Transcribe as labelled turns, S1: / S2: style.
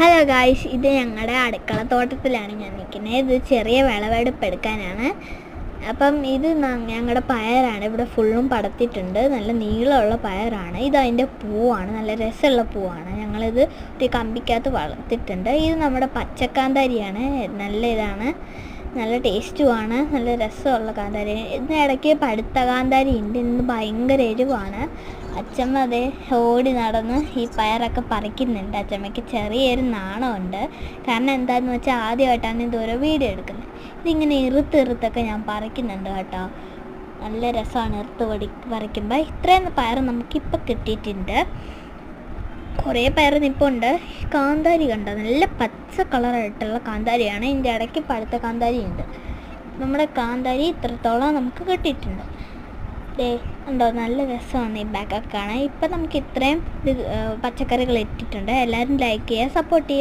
S1: Hello guys ഇത് ഞങ്ങളുടെ അടുക്കള തോട്ടത്തിലാണ് ഞാൻ നിൽക്കുന്നത്. ഇത് ചെറിയ വിളവെടുപ്പ് എടുക്കാനാണ്. അപ്പം ഇത് ഞങ്ങളുടെ പയറാണ്. ഇവിടെ ഫുള്ളും പടത്തിയിട്ടുണ്ട്. നല്ല നീളമുള്ള പയറാണ്. ഇത് അതിന്റെ പൂവാണ്. നല്ല രസമുള്ള പൂവാണ്. ഞങ്ങളിത് ഒരു കമ്പിക്കകത്ത് വളർത്തിയിട്ടുണ്ട്. ഇത് നമ്മുടെ പച്ചക്കാന്താരിയാണ്. നല്ല ഇതാണ്. നല്ല ടേസ്റ്റുമാണ് നല്ല രസമുള്ള കാന്താരി. ഇന്ന് ഇടയ്ക്ക് പഴുത്ത കാന്താരി ഉണ്ട് ഇന്ന് ഭയങ്കര എരിവാണ്. അച്ചമ്മ അതേ ഓടി നടന്ന് ഈ പയറൊക്കെ പറിക്കുന്നുണ്ട്. അച്ചമ്മയ്ക്ക് ചെറിയൊരു നാണമുണ്ട്. കാരണം എന്താണെന്ന് വെച്ചാൽ ആദ്യമായിട്ടാണ് ഇതൊരു വീഡിയോ എടുക്കുന്നത്. ഇതിങ്ങനെ ഇറുത്ത് ഇറുത്തൊക്കെ ഞാൻ പറിക്കുന്നുണ്ട് കേട്ടോ. നല്ല രസമാണ് ഇറുത്ത് പടി പറിക്കുമ്പോൾ ഇത്രയും പയർ നമുക്കിപ്പോൾ കിട്ടിയിട്ടുണ്ട്. കുറേ പയർ നിപ്പുണ്ട്. കാന്താരി കണ്ടോ? നല്ല പച്ച കളറായിട്ടുള്ള കാന്താരിയാണ്. ഇതിന്റെ ഇടയ്ക്ക് പഴുത്ത കാന്താരി ഉണ്ട് നമ്മുടെ കാന്താരി ഇത്രത്തോളം നമുക്ക് കിട്ടിയിട്ടുണ്ട്. ദേ ഉണ്ടോ നല്ല രസമാണ് ഈ ബാഗൊക്കെ കാണാൻ. ഇപ്പം നമുക്ക് ഇത്രയും ഇത് പച്ചക്കറികൾ ഇട്ടിട്ടുണ്ട് എല്ലാവരും ലൈക്ക് ചെയ്യുക സപ്പോർട്ട് ചെയ്യുക.